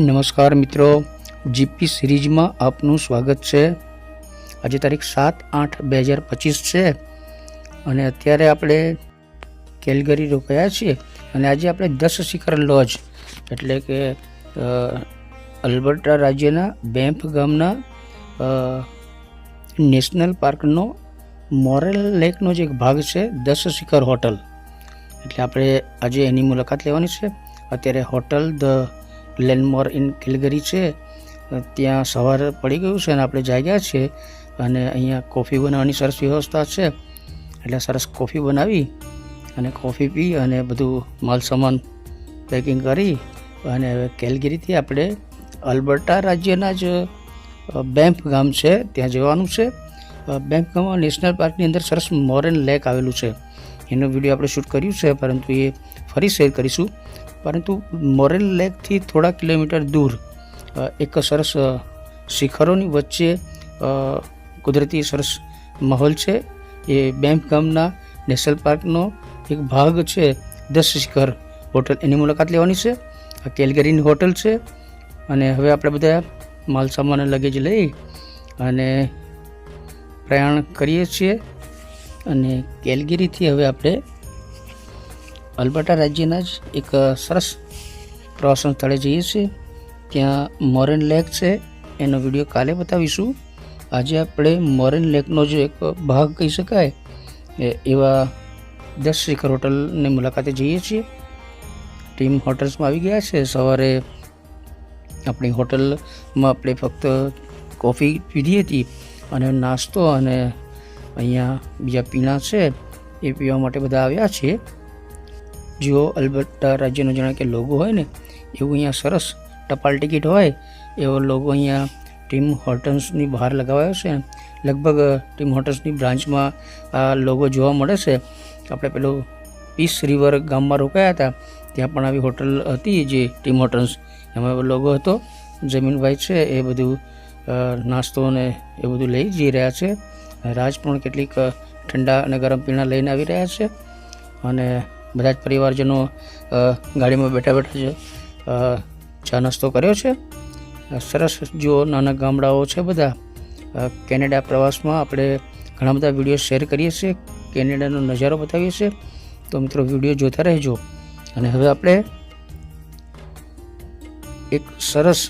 નમસ્કાર મિત્રો. જીપી સિરીઝમાં આપનું સ્વાગત છે. આજે તારીખ સાત આઠ બે હજાર પચીસ છે અને અત્યારે આપણે કેલગરી રોકાયા છીએ અને આજે આપણે દસ શિખર લોજ એટલે કે અલબર્ટા રાજ્યના બેમ્પ ગામના નેશનલ પાર્કનો મોરેલ લેકનો જે એક ભાગ છે, દસ શિખર હોટલ. એટલે આપણે આજે એની મુલાકાત લેવાની છે. અત્યારે hotel the Landmore in Calgary છે. ત્યાં સવાર પડી ગયું છે અને આપણે જાગ્યા છીએ અને અહીંયા કોફી બનાવવાની સરસ વ્યવસ્થા છે. એટલે સરસ કોફી બનાવી અને કોફી પી અને બધું માલ સામાન પેકિંગ કરી અને હવે કેલગીરીથી આપણે અલ્બર્ટા રાજ્યના જ બેમ્પ ગામ છે. ત્યાં જવાનું છે. બેમ્પ ગામમાં નેશનલ પાર્કની અંદર સરસ મોરેન લેક આવેલું છે. એનો વીડિયો આપણે શૂટ કર્યું છે, પરંતુ એ ફરી શેર કરીશું. પરંતુ મોરેન લેકથી થોડા કિલોમીટર દૂર એક સરસ શિખરોની વચ્ચે કુદરતી સરસ માહોલ છે. એ બેમ્પ ગામના નેશનલ પાર્કનો એક ભાગ છે દસ શિખર હોટલ. એની મુલાકાત લેવાની છે. આ કેલગરીની હોટલ છે. અને હવે આપણે બધા માલ સામાન લગેજ લઈ અને પ્રયાણ કરીએ છીએ. અને કેલગીરીથી હવે આપણે અલ્બર્ટા રાજ્યના જ એક સરસ પ્રવાસન સ્થળે જઈએ છીએ. ત્યાં મોરેન લેક છે. એનો વીડિયો કાલે બતાવીશું. આજે આપણે મોરેન લેકનો જે એક ભાગ કહી શકાય. એવા દસ શિખર હોટલની મુલાકાતે જઈએ છીએ. ટીમ હોટલ્સમાં આવી ગયા છે. સવારે આપણી હોટલમાં આપણે ફક્ત કોફી પીધી હતી અને નાસ્તો અને અહીંયા બીજા પીણા છે એ પીવા માટે બધા આવ્યા છીએ. જો અલબત્તા રાજ્યનો જાણે કે લોગો હોય ને, એવું અહીંયા સરસ ટપાલ ટિકિટ હોય, એવો લોગો અહીંયા ટીમ હોટલ્સની બહાર લગાવાયો છે. લગભગ ટીમ હોટલ્સની બ્રાન્ચમાં આ લોગો જોવા મળે છે. આપણે પેલું પીસ રિવર ગામમાં રોકાયા હતા, ત્યાં પણ આવી હોટલ હતી જે ટીમ હોટલ્સ. એમાં એવો લોગો હતો જમીનભાઈ છે, એ બધું નાસ્તો ને એ બધું લઈ જઈ રહ્યા છે. રાજ પણ કેટલીક ઠંડા અને ગરમ પીણા લઈને આવી રહ્યા છે. અને બધા જ પરિવારજનો ગાડીમાં બેઠા બેઠા છે ચા નાસ્તો કર્યો છે. સરસ જો નાના ગામડાઓ છે બધા. કેનેડા પ્રવાસમાં આપણે ઘણા બધા વીડિયો શેર કરીએ છીએ, કેનેડાનો નજારો બતાવીએ છીએ. તો મિત્રો વીડિયો જોતા રહેજો. અને હવે આપણે એક સરસ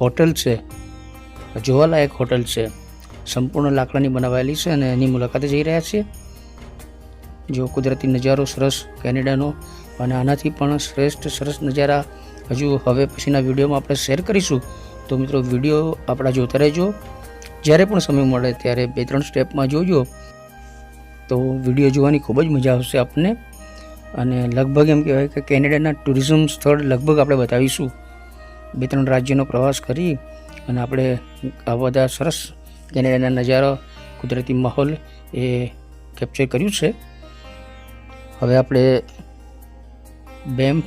હોટલ છે. જોવાલાયક હોટલ છે. સંપૂર્ણ લાકડાની બનાવાયેલી છે અને એની મુલાકાતે જઈ રહ્યા છીએ. જો કુદરતી નજારો સરસ કેનેડાનો અને આનાથી પણ શ્રેષ્ઠ સરસ નજારા હજુ હવે પછીના વિડીયોમાં આપણે શેર કરીશું. તો મિત્રો, વીડિયો આપણા જોતા રહેજો. જ્યારે પણ સમય મળે ત્યારે બે ત્રણ સ્ટેપમાં જોજો. તો વીડિયો જોવાની ખૂબ જ મજા આવશે આપણને અને લગભગ એમ કહેવાય કે કેનેડાના ટુરિઝમ સ્થળ લગભગ આપણે બતાવીશું. બે ત્રણ રાજ્યનો પ્રવાસ કરી અને આપણે આ બધા સરસ કેનેડાના નજારા, કુદરતી માહોલ એ કેપ્ચર કર્યું છે. હવે આપણે બેમ્પ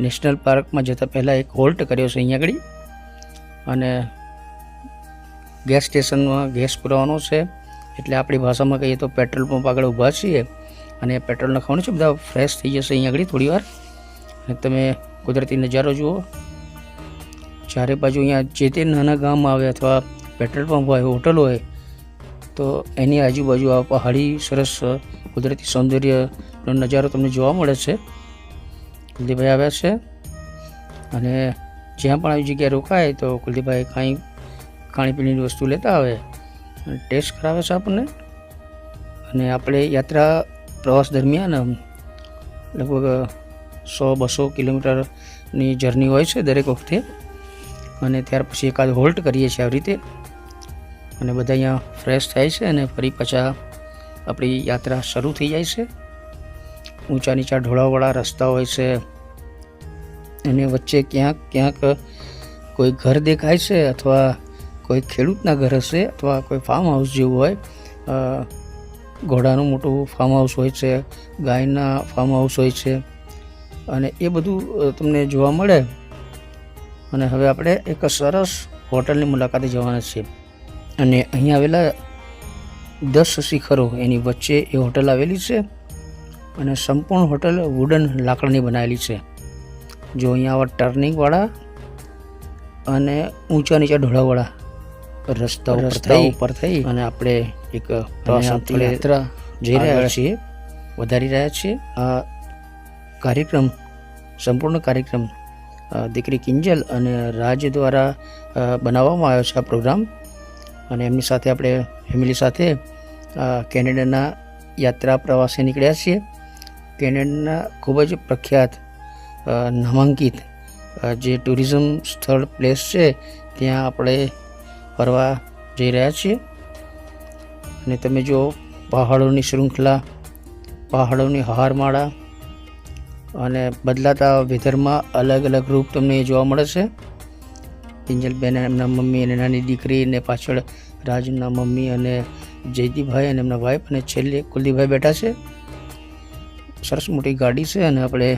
નેશનલ પાર્કમાં જતાં પહેલાં એક હોલ્ટ કર્યો છે અહીંયા આગળ. અને ગેસ સ્ટેશનમાં ગેસ પુરાવાનો છે. એટલે આપણી ભાષામાં કહીએ તો પેટ્રોલ પંપ આગળ ઊભા છીએ. અને પેટ્રોલ નાખવાનું છે, બધા ફ્રેશ થઈ જશે અહીંયા આગળ થોડી વાર. અને તમે કુદરતી નજારો જુઓ. ચારે બાજુ અહીંયા જે તે નાના ગામ આવે અથવા પેટ્રોલ પંપ હોય, હોટલ હોય તો એની આજુબાજુ આ પહાડી સરસ કુદરતી સૌંદર્યનો નજારો તમને જોવા મળે છે. કુલદીપભાઈ આવ્યા છે. અને જ્યાં પણ આવી જગ્યાએ રોકાય તો કુલદીપભાઈ કાંઈ ખાણીપીણીની વસ્તુ લેતા આવે. અને ટેસ્ટ કરાવે છે આપણને. અને આપણે યાત્રા પ્રવાસ દરમિયાન લગભગ સો, બસો કિલોમીટરની જર્ની હોય છે દરેક વખતે. અને ત્યાર પછી એકાદ હોલ્ટ કરીએ છીએ આવી રીતે. અને બધા અહીંયા ફ્રેશ થાય છે અને ફરી પાછા આપણી યાત્રા શરૂ થઈ જાય છે. ઊંચા નીચા ઢોળાવાળા રસ્તા હોય છે. અને વચ્ચે ક્યાંક ક્યાંક કોઈ ઘર દેખાય છે અથવા કોઈ ખેડૂતના ઘર હશે અથવા કોઈ ફાર્મ હાઉસ જેવું હોય. ઘોડાનું મોટું ફાર્મ હાઉસ હોય છે, ગાયના ફાર્મ હાઉસ હોય છે. અને એ બધું તમને જોવા મળે. અને હવે આપણે એક સરસ હોટલની મુલાકાતે જવાના છીએ. અને અહીં આવેલા દસ શિખરો એની વચ્ચે એ હોટલ આવેલી છે અને સંપૂર્ણ હોટલ વુડન લાકડાની બનાવેલી છે. જો અહીંયા આવા ટર્નિંગવાળા અને ઊંચા નીચા ઢોળાવાળા રસ્તા રસ્તા ઉપર થઈ અને આપણે એક યાત્રા જઈ રહ્યા છીએ વધારી રહ્યા છીએ. આ કાર્યક્રમ સંપૂર્ણ કાર્યક્રમ દીકરી કિંજલ અને રાજ દ્વારા બનાવવામાં આવ્યો છે આ પ્રોગ્રામ. અને એમની સાથે આપણે, ફેમિલી સાથે કેનેડાના યાત્રા પ્રવાસે નીકળ્યા છીએ. કેનેડાના ખૂબ જ પ્રખ્યાત નામાંકિત જે ટુરિઝમ સ્થળ, પ્લેસ છે, ત્યાં આપણે ફરવા જઈ રહ્યા છીએ. અને તમે જો પહાડોની શૃંખલા, પહાડોની હારમાળા અને બદલાતા વેધરમાં અલગ અલગ રૂપ તમને જોવા મળે છે. કિંજલબેન એમના મમ્મી અને નાની દીકરી અને પાછળ રાજના મમ્મી અને જયદીભાઈ અને એમના વાઈફ અને છેલ્લે કુલદીપભાઈ બેઠા છે. સરસ મોટી ગાડી છે અને આપણે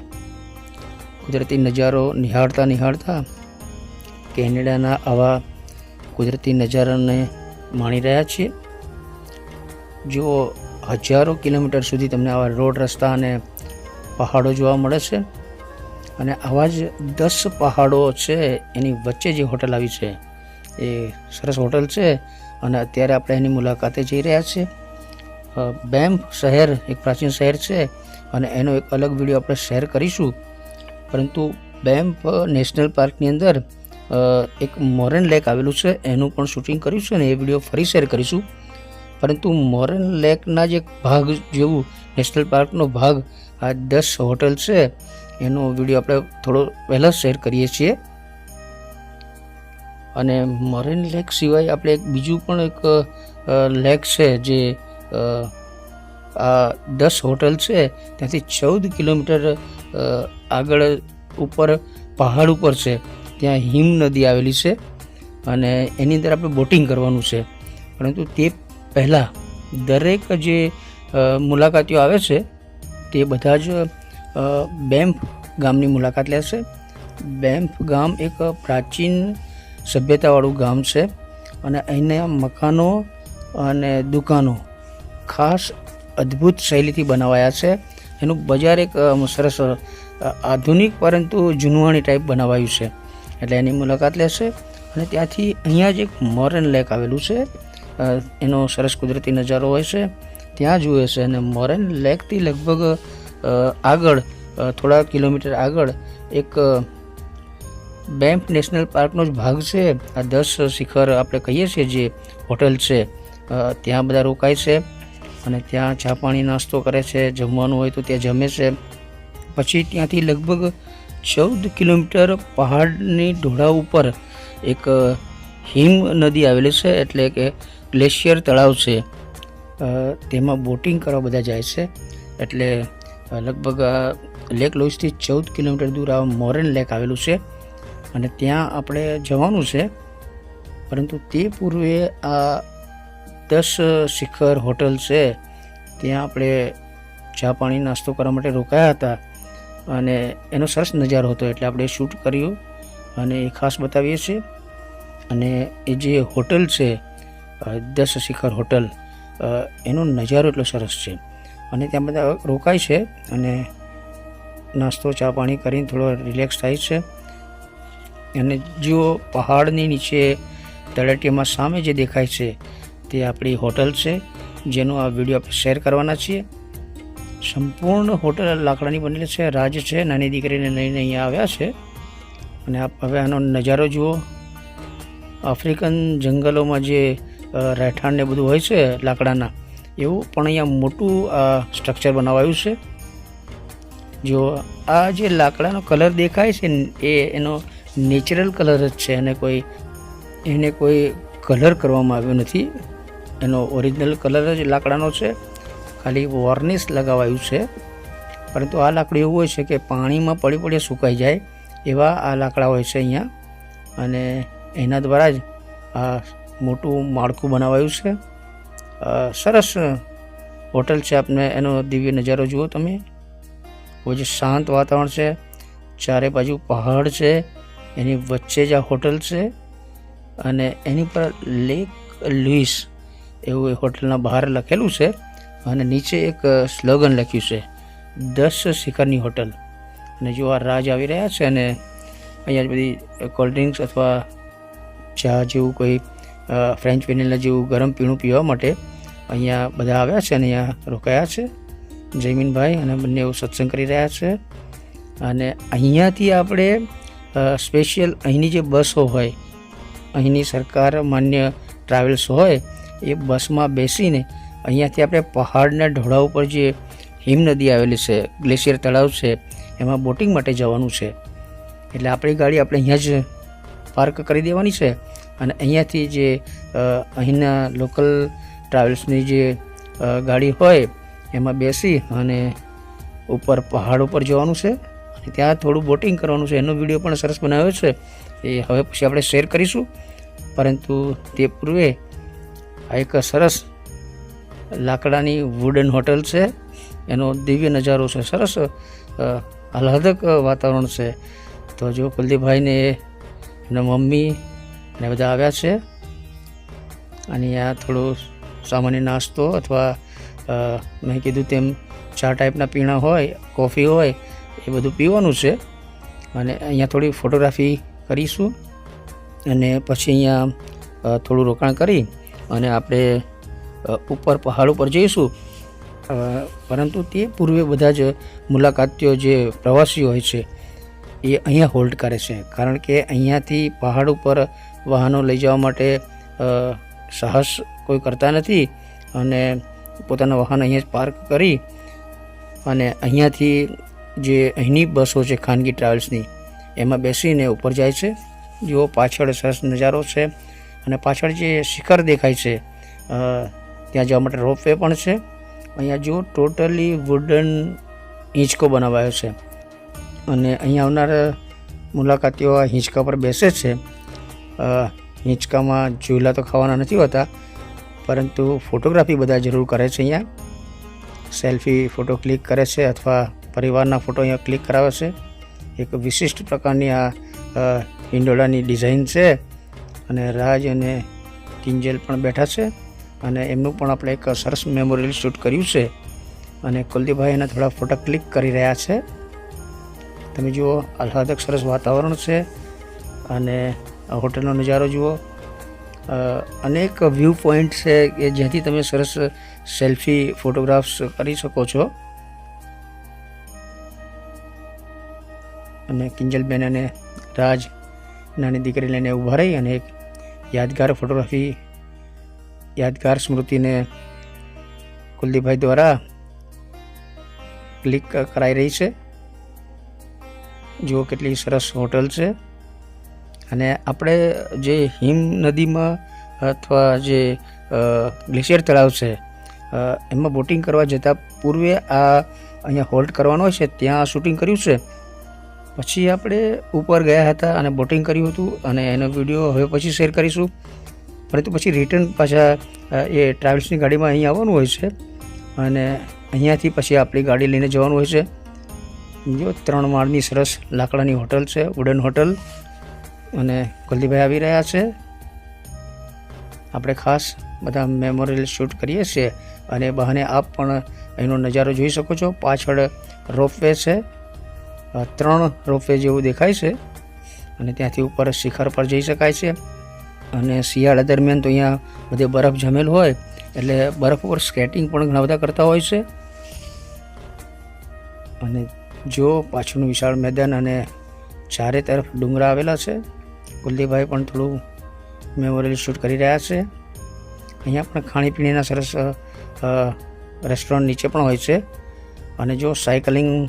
કુદરતી નજારો નિહાળતા નિહાળતા કેનેડાના આવા કુદરતી નજારાને માણી રહ્યા છીએ. જો હજારો કિલોમીટર સુધી તમને આવા રોડ રસ્તા અને પહાડો જોવા મળે છે. અને આવા જ દસ પહાડો છે, એની વચ્ચે જે હોટલ આવી છે, એ સરસ હોટલ છે. અને અત્યારે આપણે એની મુલાકાતે જઈ રહ્યા છીએ. બેમ્પ શહેર, એક પ્રાચીન શહેર છે અને એનો એક અલગ વીડિયો આપણે શેર કરીશું. પરંતુ બેમ્પ નેશનલ પાર્કની અંદર એક મોરેન લેક આવેલું છે, એનું પણ શૂટિંગ કર્યું છે અને એ વીડિયો ફરી શેર કરીશું. પરંતુ મોરેન લેકના જે ભાગ જેવું નેશનલ પાર્કનો ભાગ, આ દસ હોટલ છે એનો વીડિયો આપણે થોડો પહેલાં શેર કરીએ છીએ. અને મરીન લેક સિવાય આપણે એક બીજું પણ એક લેક છે જે આ દસ હોટલ છે, ત્યાંથી ચૌદ કિલોમીટર આગળ ઉપર, પહાડ ઉપર છે. ત્યાં હિમ નદી આવેલી છે અને એની અંદર આપણે બોટિંગ કરવાનું છે. પરંતુ તે પહેલાં દરેક જે મુલાકાતીઓ આવે છે, તે બધા જ બેમ્પ ગામની મુલાકાત લેશે. બેમ્પ ગામ એક પ્રાચીન સભ્યતાવાળું ગામ છે અને અહીંના મકાનો અને દુકાનો ખાસ અદ્ભુત શૈલીથી બનાવાયા છે. એનું બજાર એક સરસ આધુનિક પરંતુ જૂનવાણી ટાઈપ બનાવાયું છે. એટલે એની મુલાકાત લેશે અને ત્યાંથી અહીંયા જ એક મોરેન લેક આવેલું છે. એનો સરસ કુદરતી નજારો હોય છે. ત્યાં જુએ છે અને મોરેન લેકથી લગભગ આગળ થોડા કિલોમીટર આગળ એક બેમ્પ નેશનલ પાર્કનો જ ભાગ છે. આ દસ શિખર આપણે કહીએ છીએ જે હોટલ છે. ત્યાં બધા રોકાય છે અને ત્યાં ચા પાણી નાસ્તો કરે છે. જમવાનું હોય તો ત્યાં જમે છે. પછી ત્યાંથી લગભગ ચૌદ કિલોમીટર પહાડની ઢોળા ઉપર એક હિમ નદી આવેલી છે એટલે કે ગ્લેશિયર તળાવ છે. તેમાં બોટિંગ કરવા બધા જાય છે. એટલે લગભગ લેક લોઇસથી ચૌદ કિલોમીટર દૂર આ મોરેન લેક આવેલું છે. અને ત્યાં આપણે જવાનું છે. પરંતુ તે પૂર્વે આ દસ શિખર હોટલ છે. ત્યાં આપણે ચા પાણી નાસ્તો કરવા માટે રોકાયા હતા. અને એનો સરસ નજારો હતો એટલે આપણે શૂટ કર્યું અને એ ખાસ બતાવીએ છીએ. અને એ જે હોટલ છે દસ શિખર હોટલ એનો નજારો એટલો સરસ છે. અને ત્યાં બધા રોકાય છે અને નાસ્તો, ચા પાણી કરીને થોડો રિલેક્સ થાય છે. અને જો પહાડની નીચે તળેટીમાં સામે જે દેખાય છે તે આપણી હોટલ છે, જેનો આ વીડિયો આપણે શેર કરવાના છીએ. સંપૂર્ણ હોટલ લાકડાની બનેલી છે, રાજ છે, નાની દીકરીને લઈને અહીંયા આવ્યા છે. અને આપ હવે આનો નજારો જુઓ. આફ્રિકન જંગલોમાં જે રહેઠાણ ને બધું હોય છે લાકડાના એવું પણ અહીંયા મોટું આ સ્ટ્રક્ચર બનાવાયું છે. જો આ જે લાકડાનો કલર દેખાય છે એ એનો નેચરલ કલર જ છે. અને કોઈ, એને કોઈ કલર કરવામાં આવ્યો નથી. એનો ઓરિજિનલ કલર જ લાકડાનો છે. ખાલી વોર્નિશ લગાવાયું છે. પરંતુ આ લાકડું એવું હોય છે કે પાણીમાં પડી પડી સુકાઈ જાય એવા આ લાકડા હોય છે અહીંયા. અને એના દ્વારા જ આ મોટું માળખું બનાવાયું છે. સરસ હોટલ છે આપને, એનો દિવ્ય નજારો જુઓ તમે. બહુ જ શાંત વાતાવરણ છે. ચારે બાજુ પહાડ છે. એની વચ્ચે જ આ હોટલ છે. અને એની પર લેક લુઈસ એવું એ હોટલના બહાર લખેલું છે. અને નીચે એક સ્લોગન લખ્યું છે. દસ શિખરની હોટલ. અને જો આ રાજ આવી રહ્યા છે અને અહીંયા બધી કોલ્ડ ડ્રિંક્સ અથવા ચા જેવું કોઈ ફ્રેન્ચ વેનિલા જેવું ગરમ પીણું પીવા માટે અહીંયા બધા આવ્યા છે અને અહીંયા રોકાયા છે. જયમીનભાઈ અને બંને એવું સત્સંગ કરી રહ્યા છે. અને અહીંયાથી આપણે સ્પેશિયલ અહીંની જે બસો હોય, અહીંની સરકાર માન્ય ટ્રાવેલ્સ હોય, એ બસમાં બેસીને અહીંયાથી આપણે પહાડના ઢોળા ઉપર જે હિમ નદી આવેલી છે, ગ્લેશિયર તળાવ છે, એમાં બોટિંગ માટે જવાનું છે. એટલે આપણી ગાડી આપણે અહીંયા જ પાર્ક કરી દેવાની છે. અને અહીંયાથી જે અહીંના લોકલ ટ્રાવેલ્સની જે ગાડી હોય, એમાં બેસી અને ઉપર પહાડ ઉપર જવાનું છે અને ત્યાં થોડું બોટિંગ કરવાનું છે. એનો વીડિયો પણ સરસ બનાવ્યો છે. એ હવે પછી આપણે શેર કરીશું. પરંતુ તે પૂર્વે આ એક સરસ લાકડાની વુડન હોટલ છે. એનો દિવ્ય નજારો છે. સરસ આહલાદક વાતાવરણ છે. તો જો કુલદીપભાઈને એના મમ્મી અને બધા આવ્યા છે. અને આ થોડું સામાન્ય નાસ્તો અથવા મેં કીધું તેમ ચા ટાઈપના પીણા હોય, કોફી હોય, એ બધું પીવાનું છે. અને અહીંયા થોડી ફોટોગ્રાફી કરીશું અને પછી અહીંયા થોડું રોકાણ કરી અને આપણે ઉપર પહાડ ઉપર જઈશું. પરંતુ તે પૂર્વે બધા જ મુલાકાતીઓ જે પ્રવાસીઓ હોય છે, એ અહીંયા હોલ્ડ કરે છે. કારણ કે અહીંયાથી પહાડ ઉપર વાહનો લઈ જવા માટે સાહસ કોઈ કરતા નથી અને પોતાના વાહન અહીંયા પાર્ક કરી અને અહીંયાથી જે અહીંની બસો છે ખાનગી ટ્રાવેલ્સની એમાં બેસીને ઉપર જાય છે. જુઓ પાછળ સરસ નજારો છે અને પાછળ જે શિખર દેખાય છે ત્યાં જવા માટે રોપવે પણ છે. અહીંયા જુઓ ટોટલી વુડન હિંચકો બનાવાયો છે અને અહીંયા આવનાર મુલાકાતીઓ આ હિંચકા પર બેસે છે. હિંચકામાં ઝૂલા તો ખાવાના નથી હોતા, પરંતુ ફોટોગ્રાફી બધા જરૂર કરે છે અહીંયા. સેલ્ફી ફોટો ક્લિક કરે છે અથવા પરિવારના ફોટો અહીંયા ક્લિક કરાવે છે. એક વિશિષ્ટ પ્રકારની આ હિંડોળાની ડિઝાઇન છે અને રાજ અને કિંજલ પણ બેઠા છે અને એમનું પણ આપણે એક સરસ મેમોરિયલ શૂટ કર્યું છે અને કુલદીપભાઈ એના થોડા ફોટા ક્લિક કરી રહ્યા છે. તમે જુઓ, આહલાદક સરસ વાતાવરણ છે અને હોટલનો નજારો જુઓ. અનેક વ્યૂ પોઈન્ટ છે કે જ્યાંથી તમે સરસ સેલ્ફી ફોટોગ્રાફ્સ કરી શકો છો. અને કિંજલબેન અને રાજ નાની દીકરી લઈને ઊભા રહી અને એક યાદગાર ફોટોગ્રાફી યાદગાર સ્મૃતિને કુલદીપભાઈ દ્વારા ક્લિક કરાઈ રહી છે. જુઓ કેટલી સરસ હોટલ છે. અને આપણે જે હિમ નદીમાં અથવા જે ગ્લેશિયર તળાવ છે એમાં બોટિંગ કરવા જતાં પૂર્વે આ અહીંયા હોલ્ટ કરવાનો છે, ત્યાં શૂટિંગ કર્યું છે. પછી આપણે ઉપર ગયા હતા અને બોટિંગ કર્યું હતું અને એનો વીડિયો હવે પછી શેર કરીશું. પરંતુ પછી રિટર્ન પાછા એ ટ્રાવેલ્સની ગાડીમાં અહીં આવવાનું હોય છે અને અહીંયાથી પછી આપણી ગાડી લઈને જવાનું હોય છે. જો ત્રણ માળની સરસ લાકડાની હોટલ છે વુડન હોટલ અને કુલદીપભાઈ આવી રહ્યા છે. આપણે ખાસ બધા મેમોરિયલ શૂટ કરીએ છીએ અને બહાને આપ પણ એનો નજારો જોઈ શકો છો. પાછળ રોપવે છે. ત્રણ રોપવે જેવું દેખાય છે અને ત્યાંથી ઉપર શિખર પર જઈ શકાય છે. અને શિયાળા દરમિયાન તો અહીંયા બધે બરફ જમેલ હોય એટલે બરફ ઉપર સ્કેટિંગ પણ ઘણા બધા કરતા હોય છે. અને જો પાછળનું વિશાળ મેદાન અને ચારે તરફ ડુંગરા આવેલા છે કુલદીપભાઈ પણ થોડું મેમોરિયલ શૂટ કરી રહ્યા છે. અહીંયા પણ ખાણીપીણીના સરસ રેસ્ટોરન્ટ નીચે પણ હોય છે. અને જો સાયકલિંગ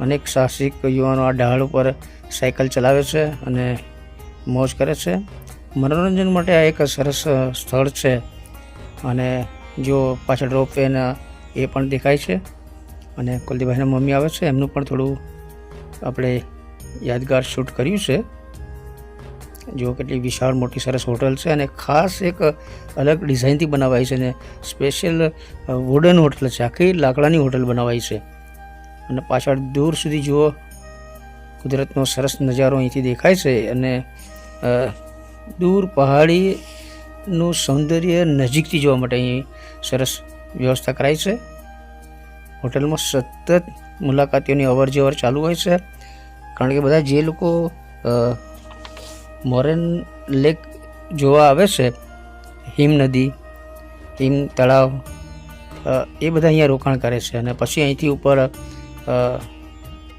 અનેક સાહસિક યુવાનો આ ઢાળ ઉપર સાયકલ ચલાવે છે અને મોજ કરે છે. મનોરંજન માટે આ એક સરસ સ્થળ છે. અને જો પાછળ રોપવેના એ પણ દેખાય છે. અને કુલદીપભાઈના મમ્મી આવે છે. એમનું પણ થોડું આપણે યાદગાર શૂટ કર્યું છે. જો કેટલી વિશાળ, મોટી, સરસ હોટલ છે અને ખાસ એક અલગ ડિઝાઇનથી બનાવાઈ છે અને સ્પેશિયલ વુડન હોટલ છે. આખી લાકડાની હોટલ બનાવાઈ છે. અને પાછળ દૂર સુધી જુઓ, કુદરતનો સરસ નજારો અહીંથી દેખાય છે અને દૂર પહાડીનું સૌંદર્ય નજીકથી જોવા માટે અહીં સરસ વ્યવસ્થા કરાઈ છે. હોટલમાં સતત મુલાકાતીઓની અવર જવર ચાલુ હોય છે. કારણ કે બધા જે લોકો મોરેન લેક જોવા આવે છે. હિમ નદી, હિમ તળાવ એ બધા અહીંયા રોકાણ કરે છે અને પછી અહીંથી ઉપર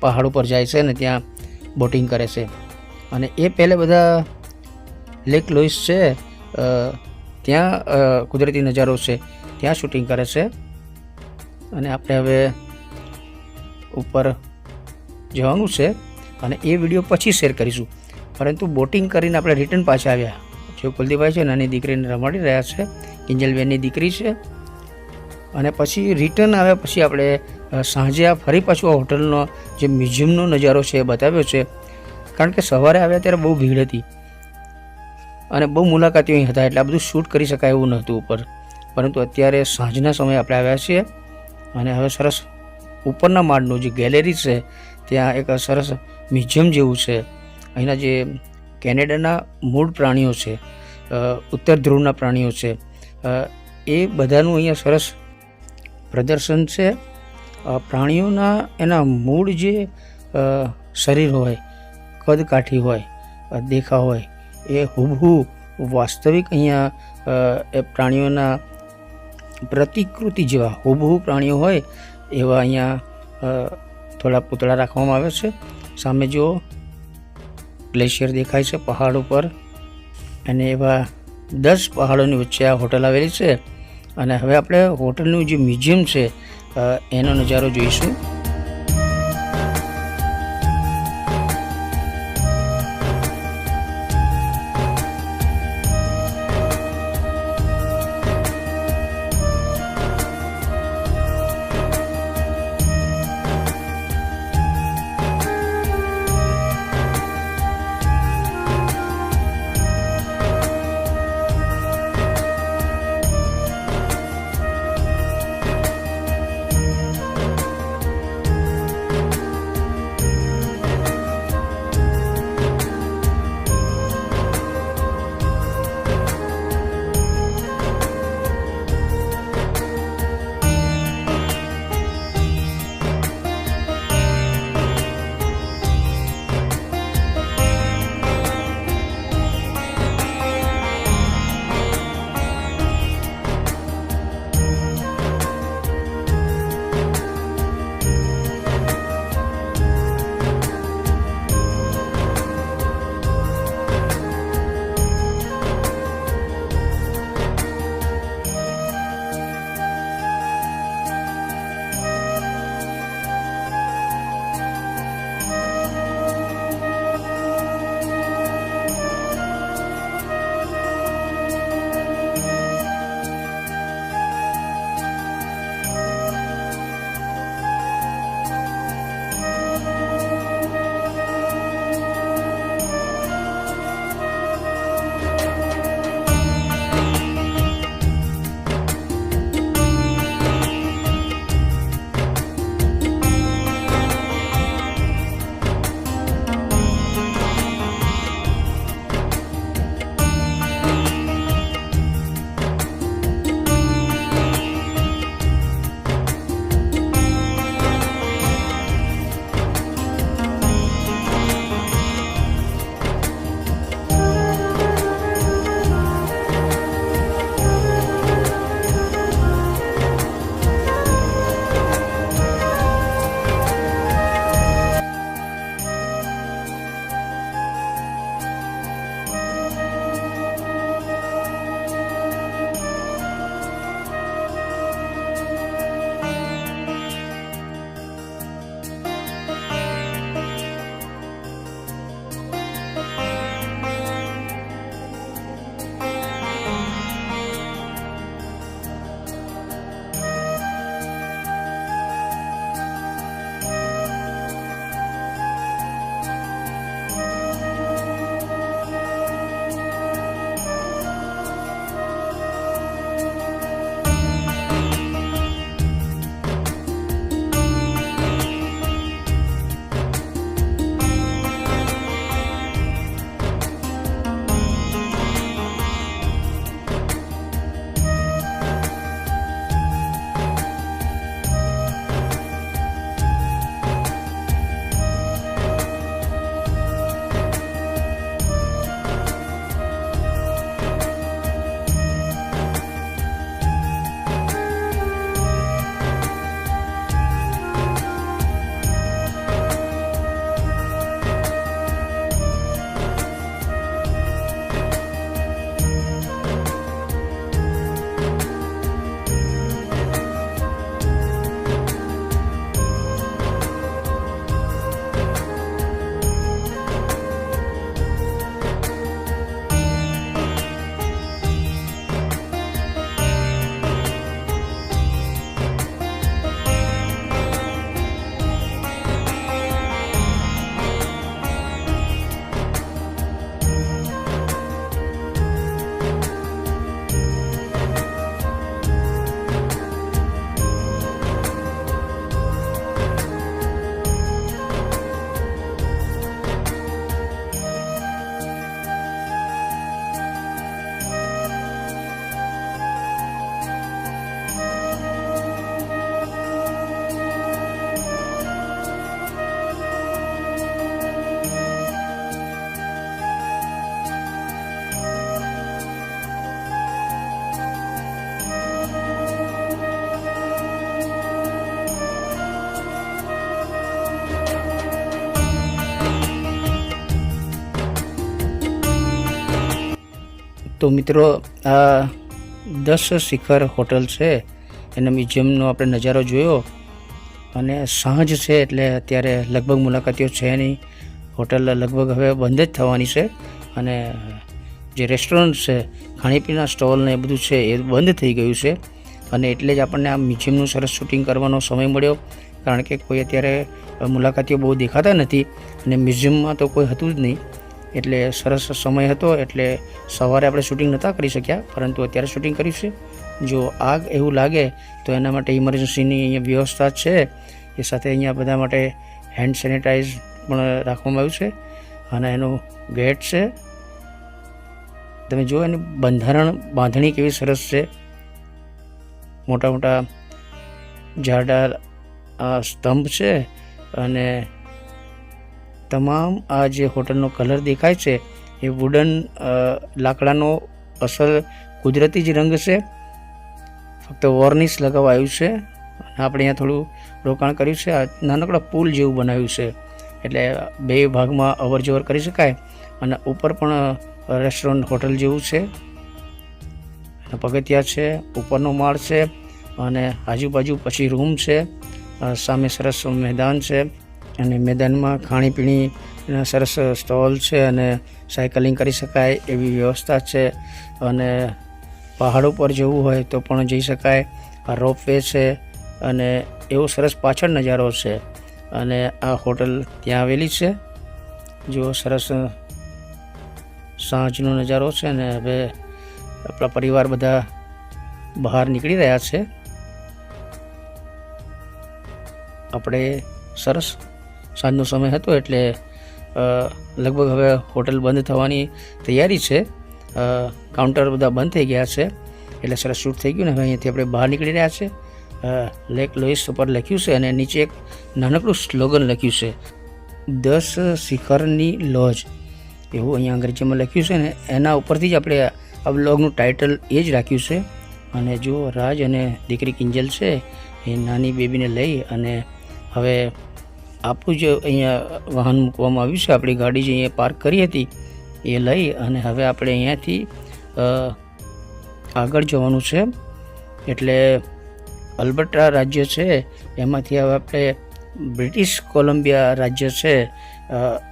પહાડ ઉપર જાય છે અને ત્યાં બોટિંગ કરે છે. અને એ પહેલે બધા લેક લોઈસ છે ત્યાં કુદરતી નજારો છે, ત્યાં શૂટિંગ કરે છે. અને આપણે હવે ઉપર જવાનું છે અને એ વીડિયો પછી શેર કરીશું. પરંતુ બોટિંગ કરીને આપણે રિટર્ન પાછા આવ્યા. જો કુલદીપભાઈ છે નાની દીકરીને રમાડી રહ્યા છે. કિંજલબેનની દીકરી છે. અને પછી રિટર્ન આવ્યા પછી આપણે સાંજે આ ફરી પાછું આ હોટલનો જે મ્યુઝિયમનો નજારો છે એ બતાવ્યો છે. કારણ કે સવારે આવ્યા ત્યારે બહુ ભીડ હતી. અને બહુ મુલાકાતીઓ અહીં હતા, એટલે આ બધું શૂટ કરી શકાય એવું નહોતું ઉપર. પરંતુ અત્યારે સાંજના સમયે આપણે આવ્યા છીએ. અને હવે સરસ ઉપરના માળનું જે ગેલેરી છે, ત્યાં એક સરસ મ્યુઝિયમ જેવું છે. અહીંના જે કેનેડાના મૂળ પ્રાણીઓ છે ઉત્તર ધ્રુવના પ્રાણીઓ છે એ બધાનું અહીંયા સરસ પ્રદર્શન છે. પ્રાણીઓના એના મૂળ જે શરીર હોય, કદ કાઠી હોય દેખા હોય, એ હુબહુ વાસ્તવિક અહીંયા એ પ્રાણીઓના પ્રતિકૃતિ જેવા હુબહુ પ્રાણીઓ હોય એવા અહીંયા થોડા પૂતળા રાખવામાં આવે છે. સામે જો ગ્લેશિયર દેખાય છે પહાડ ઉપર. અને એવા દસ પહાડોની વચ્ચે આ હોટલ આવેલી છે. અને હવે આપણે હોટલનું જે મ્યુઝિયમ છે એનો નજારો જોઈશું. તો મિત્રો, આ દસ શિખર હોટલ છે. એના મ્યુઝિયમનો આપણે નજારો જોયો. અને સાંજ છે એટલે અત્યારે લગભગ મુલાકાતીઓ છે નહીં. હોટલ લગભગ હવે બંધ જ થવાની છે. અને જે રેસ્ટોરન્ટ છે ખાણીપીણા સ્ટોલ ને એ બધું છે એ બંધ થઈ ગયું છે. અને એટલે જ આપણને આ મ્યુઝિયમનું સરસ શૂટિંગ કરવાનો સમય મળ્યો. કારણ કે કોઈ અત્યારે મુલાકાતીઓ બહુ દેખાતા નથી. અને મ્યુઝિયમમાં તો કોઈ હતું જ નહીં. એટલે સરસ સમય હતો, એટલે સવારે આપણે શૂટિંગ નહોતા કરી શક્યા, પરંતુ અત્યારે શૂટિંગ કરીશું જો આગ એવું લાગે, તો એના માટે ઇમરજન્સીની અહીંયા વ્યવસ્થા છે. એ સાથે અહીંયા બધા માટે હેન્ડ સેનિટાઈઝ પણ રાખવામાં આવ્યું છે. અને એનું ગેટ છે. તમે જુઓ, એની બંધારણ બાંધણી કેવી સરસ છે. મોટા મોટા જાડા સ્તંભ છે અને તમામ આ જે હોટલનો કલર દેખાય છે, એ વુડન લાકડાનો અસલ કુદરતી જ રંગ છે. ફક્ત વોર્નિશ લગાવાયું છે અને આપણે અહીંયા થોડું રોકાણ કર્યું છે. આ નાનકડા પુલ જેવું બનાવ્યું છે. એટલે બે ભાગમાં અવર જવર કરી શકાય અને ઉપર પણ રેસ્ટોરન્ટ હોટલ જેવું છે. પગથિયા છે, ઉપરનો માળ છે અને આજુબાજુ પછી રૂમ છે. સામે સરસ મેદાન છે. અને મેદાનમાં ખાણીપીણીના સરસ સ્ટોલ છે અને સાયકલિંગ કરી શકાય એવી વ્યવસ્થા છે. અને પહાડ ઉપર જવું હોય તો પણ જઈ શકાય. આ રોપવે છે અને એવો સરસ પાછળ નજારો છે. અને આ હોટલ ત્યાં આવેલી છે. જો સરસ સાંજનો નજારો છે અને હવે આપણા પરિવાર બધા બહાર નીકળી રહ્યા છે. આપણે સરસ સાંજનો સમય હતો એટલે લગભગ હવે હોટલ બંધ થવાની તૈયારી છે. કાઉન્ટર બધા બંધ થઈ ગયા છે. એટલે સરસ શૂટ થઈ ગયું ને હવે અહીંયાથી આપણે બહાર નીકળી રહ્યા છે. લેક લોઈસ ઉપર લખ્યું છે અને નીચે એક નાનકડું સ્લોગન લખ્યું છે. દસ શિખરની લોજ. એવું અહીંયા અંગ્રેજીમાં લખ્યું છે ને એના ઉપરથી જ આપણે આ બ્લોગનું ટાઇટલ એ જ રાખ્યું છે. અને જો રાજ અને દીકરી કિંજલ છે, એ નાની બેબીને લઈ અને હવે આપણું જે અહીંયા વાહન મૂકવામાં આવ્યું છે, આપણી ગાડી જે અહીંયા પાર્ક કરી હતી, એ લઈ અને હવે આપણે અહીંયાથી આગળ જવાનું છે. એટલે અલ્બર્ટા રાજ્ય છે, એમાંથી હવે આપણે બ્રિટિશ કોલંબિયા રાજ્ય છે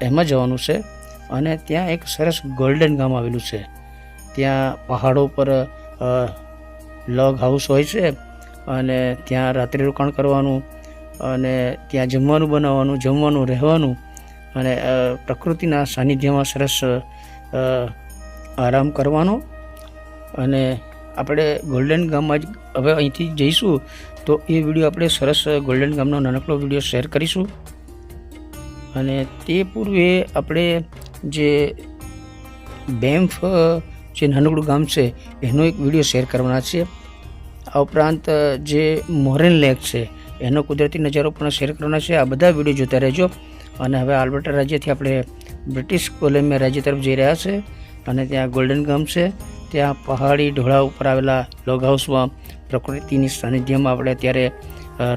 એમાં જવાનું છે. અને ત્યાં એક સરસ ગોલ્ડન ગામ આવેલું છે. ત્યાં પહાડો પર લોગ હાઉસ હોય છે અને ત્યાં રાત્રિ રોકાણ કરવાનું અને ત્યાં જમવાનું બનાવવાનું, જમવાનું, રહેવાનું અને પ્રકૃતિના સાનિધ્યમાં સરસ આરામ કરવાનો. અને આપણે ગોલ્ડન ગામમાં જ, હવે અહીંથી જઈશું તો એ વીડિયો આપણે સરસ ગોલ્ડન ગામનો નાનકડો વીડિયો શેર કરીશું. અને તે પૂર્વે આપણે જે બેમ્ફ જે નાનકડું ગામ છે, એનો એક વીડિયો શેર કરવાના છે. આ ઉપરાંત જે મોરેન લેક છે એનો કુદરતી નજારો પણ શેર કરવાના છે. આ બધા વીડિયો જોતા રહેજો. અને હવે આલ્બર્ટા રાજ્યથી આપણે બ્રિટિશ કોલંબિયા રાજ્ય તરફ જઈ રહ્યા છે અને ત્યાં ગોલ્ડન ગામ છે. ત્યાં પહાડી ઢોળા ઉપર આવેલા લોગ હાઉસમાં પ્રકૃતિની સાનિધ્યમાં આપણે અત્યારે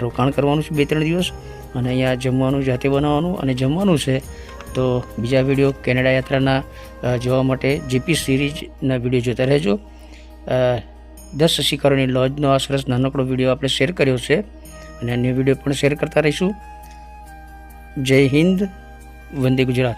રોકાણ કરવાનું છે બે ત્રણ દિવસ. અને અહીંયા જમવાનું, જાતે બનાવવાનું અને જમવાનું છે. તો બીજા વીડિયો કેનેડા યાત્રાના જોવા માટે જીપી સિરીઝના વીડિયો જોતા રહેજો. દસ શિકારોની લોજનો આ સરસ નાનકડો વીડિયો આપણે શેર કર્યો છે. અને અન્ય વીડિયો પણ શેર કરતા રહીશું. જય હિન્દ વંદે ગુજરાત.